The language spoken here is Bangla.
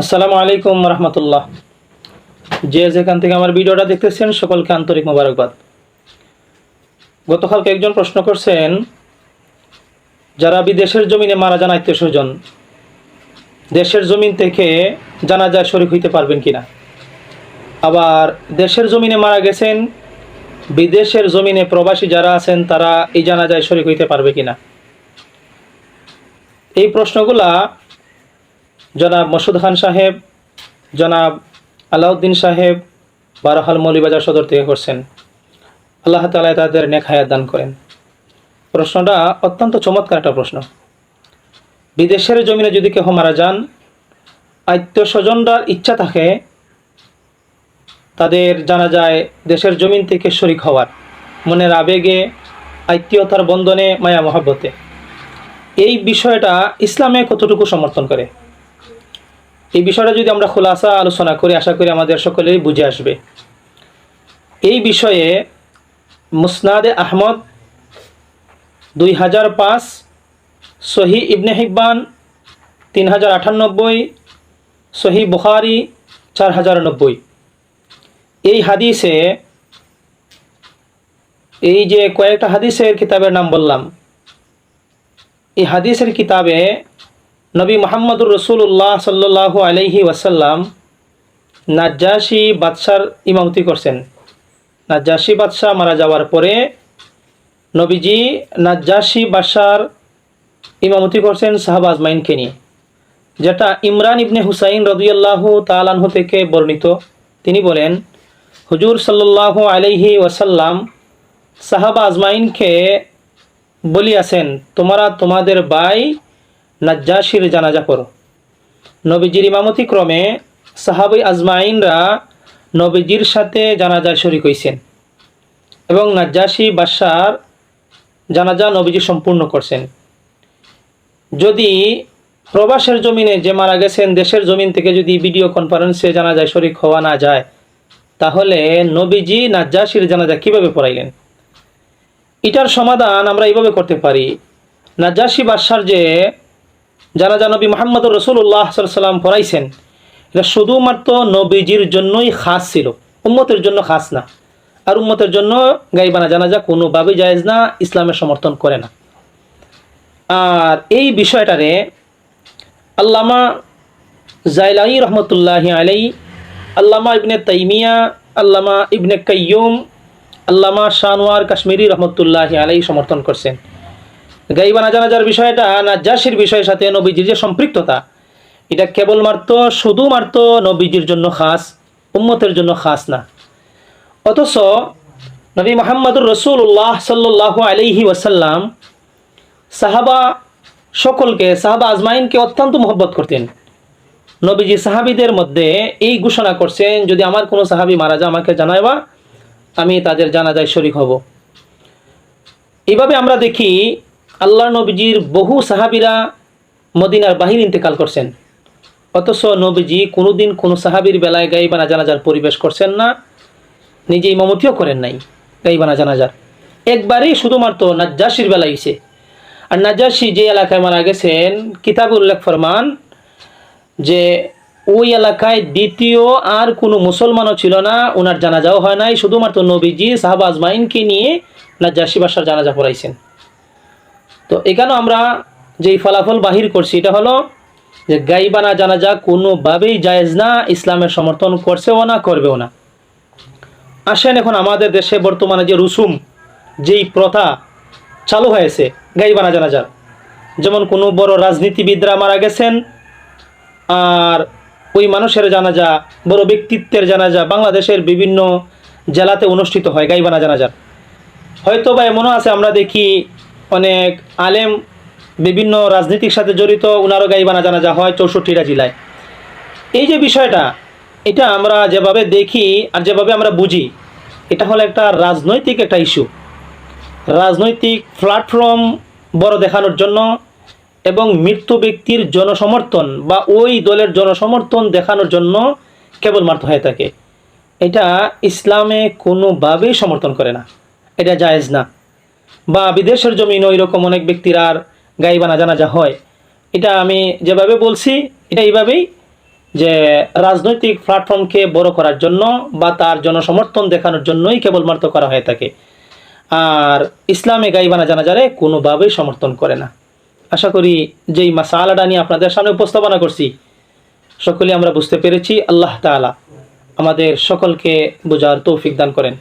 আসসালামু আলাইকুম রহমতুল্লাহ। যে যেখান থেকে আমার ভিডিওটা দেখতেছেন, সকলকে আন্তরিক মোবারকবাদ। গতকালকে একজন প্রশ্ন করছেন, যারা বিদেশের জমিনে মারা যান আত্মীয় স্বজন দেশের জমিন থেকে জানাজায় শরিক হইতে পারবেন কিনা? আবার দেশের জমিনে মারা গেছেন, বিদেশের জমিনে প্রবাসী যারা আছেন, তারা এই জানাজায় শরিক হইতে পারবে কিনা? এই প্রশ্নগুলা জনাব মসুদ খান সাহেব, জনাব আলাউদ্দিন সাহেব, বারাহাল মৌলিবাজার সদর থেকে করছেন। আল্লাহ তালা তাদের নেক হায়াত দান করেন। প্রশ্নটা অত্যন্ত চমৎকার একটা প্রশ্ন। বিদেশের জমিনে যদি কেহ মারা যান, আত্মীয় স্বজনরার ইচ্ছা থাকে তাদের জানা যায় দেশের জমিন থেকে শরিক হওয়ার। মনের আবেগে, আত্মীয়তার বন্ধনে মায়া মহাব্বতে এই বিষয়টা ইসলামে কতটুকু সমর্থন করে? এই বিষয়টা যদি আমরা খোলাসা আলোচনা করি, আশা করি আমাদের সকলেরই বুঝে আসবে। এই বিষয়ে মুসনাদে আহমদ দুই হাজার পাঁচ, সহি ইবনে হিব্বান তিন হাজার আটানব্বই, সহি বুখারি চার হাজার নব্বই। এই হাদিসে, এই যে কয়েকটা হাদিসের কিতাবের নাম বললাম, এই হাদিসের কিতাবে নবী মোহাম্মদুর রসুল্লাহ সাল্লাহ আলহি ওয়াসাল্লাম নাজ্জাসি বাদশার ইমামতি করছেন। নাজ্জাসি বাদশাহ মারা যাওয়ার পরে নবীজি নাজ্জাসি বাদশার ইমামতি করছেন সাহাব আজমাইনকে নিয়ে, যেটা ইমরান ইবনে হুসাইন রদিয়াল্লাহু তালানহু থেকে বর্ণিত। তিনি বলেন, হুজুর সাল্লাহ আলহি ওয়াসাল্লাম সাহাবা আজমাইনকে বলিয়াছেন, তোমরা তোমাদের বাই নাজ্জাসির জানাজা করো নবীজির ইমামতি ক্রমে সাহাবি আজমাইনরা নবীজির সাথে জানাজা শরিক হইছেন এবং নাজ্জাসি বাদশার জানাজা নবীজি সম্পূর্ণ করছেন। যদি প্রবাসের জমিনে যে মারা গেছেন, দেশের জমিন থেকে যদি ভিডিও কনফারেন্সে জানাজায় শরিক হওয়া না যায়, তাহলে নবীজি নাজ্জাসির জানাজা কীভাবে পড়াইলেন? এটার সমাধান আমরা এইভাবে করতে পারি। নাজ্জাসি বাদশার যে জানাজা নবী মোহাম্মদ রসুল্লাহ সাল্লাম পড়াইছেন এটা শুধুমাত্র নবীজির জন্যই খাস ছিল, উম্মতের জন্য খাস না। আর উম্মতের জন্য গাইবানা জানাজা কোনোভাবেই জায়েজ না, ইসলামের সমর্থন করে না। আর এই বিষয়টারে আল্লামা জাইলাই রহমতুল্লাহ আলাই আল্লামা ইবনে তাইমিয়া, আল্লামা ইবনে কাইয়ুম, আল্লামা শাহনোয়ার কাশ্মীরি রহমতুল্লাহ আলাই সমর্থন করছেন। গাইবানা জানাজার বিষয়টা নাজ্জাসির বিষয়ের সাথে নবীজির যে সম্পৃক্ততা, এটা কেবলমাত্র শুধুমাত্র নবীজির জন্য খাস, উম্মতের জন্য খাস না। অথচ নবী মোহাম্মদুর রসুল্লাহ সাল্লাহ আলহি ওয়াসাল্লাম সাহাবা সকলকে, সাহাবা আজমাইনকে অত্যন্ত মহব্বত করতেন। নবীজি সাহাবিদের মধ্যে এই ঘোষণা করছেন, যদি আমার কোনো সাহাবি মারা যায়, আমাকে জানাইবা, আমি তাদের জানাজায় শরিক হব। এইভাবে আমরা দেখি আল্লাহ নবীজির বহু সাহাবিরা মদিনার বাহির ইন্তেকাল করছেন। অথচ নবীজি কোনোদিন কোনো সাহাবির বেলায় গাইবানা জানাজার পরিবেশ করছেন না, নিজে ইমামতিও করেন নাই গাইবানা জানাজার। একবারেই শুধুমাত্র নাজ্জাসির বেলায় হয়েছে আর নাজ্জাসি যে এলাকায় মারা গেছেন কিতাব উল্লেখ ফরমান, যে ওই এলাকায় দ্বিতীয় আর কোনো মুসলমানও ছিল না ওনার জানাজাও হয় নাই, শুধুমাত্র নবীজি সাহাবা আজমাইনকে নিয়ে নাজ্জাসি বাসার জানাজা পড়াইছেন। তো এখানেও আমরা যেই ফলাফল বাহির করছি, এটা হলো যে গাইবানা জানাজা কোনোভাবেই জায়েজ না, ইসলামের সমর্থন করছেও না, করবেও না। আসেন এখন আমাদের দেশে বর্তমানে যে রুসুম, যেই প্রথা চালু হয়েছে গাইবানা জানাজার। যেমন কোনো বড় রাজনীতিবিদরা মারা গেছেন, আর ওই মানুষের জানাজা, বড় ব্যক্তিত্বের জানাজা বাংলাদেশের বিভিন্ন জেলাতে অনুষ্ঠিত হয় গাইবানা জানাজার। হয়তো বা এমনও আছে, আমরা দেখি অনেক আলেম বিভিন্ন রাজনীতির সাথে জড়িত, উনারও গাইবানা জানাজা হয় চৌষট্টিটা জেলায়। এই যে বিষয়টা, এটা আমরা যেভাবে দেখি আর যেভাবে আমরা বুঝি, এটা হলো একটা রাজনৈতিক একটা ইস্যু রাজনৈতিক প্ল্যাটফর্ম বড় দেখানোর জন্য এবং মৃত্যু ব্যক্তির জনসমর্থন বা ওই দলের জনসমর্থন দেখানোর জন্য কেবলমাত্র হয়ে থাকে। এটা ইসলামে কোনোভাবেই সমর্থন করে না। এটা জায়েজ না। বা বিদেশের জমিন ওই রকম অনেক ব্যক্তির আর গাইবানা জানাজা হয়। এটা আমি যেভাবে বলছি, এটা এইভাবেই যে রাজনৈতিক প্ল্যাটফর্মকে বড় করার জন্য বা তার জনসমর্থন দেখানোর জন্যই কেবলমাত্র করা হয়ে থাকে। আর ইসলামে গাইবানা জানা যারে কোনোভাবেই সমর্থন করে না। আশা করি যেই মাসালাটা নিয়ে আপনাদের সামনে উপস্থাপনা করছি সকলে আমরা বুঝতে পেরেছি, আল্লাহ তাআলা আমাদের সকলকে বোঝার তৌফিক দান করেন।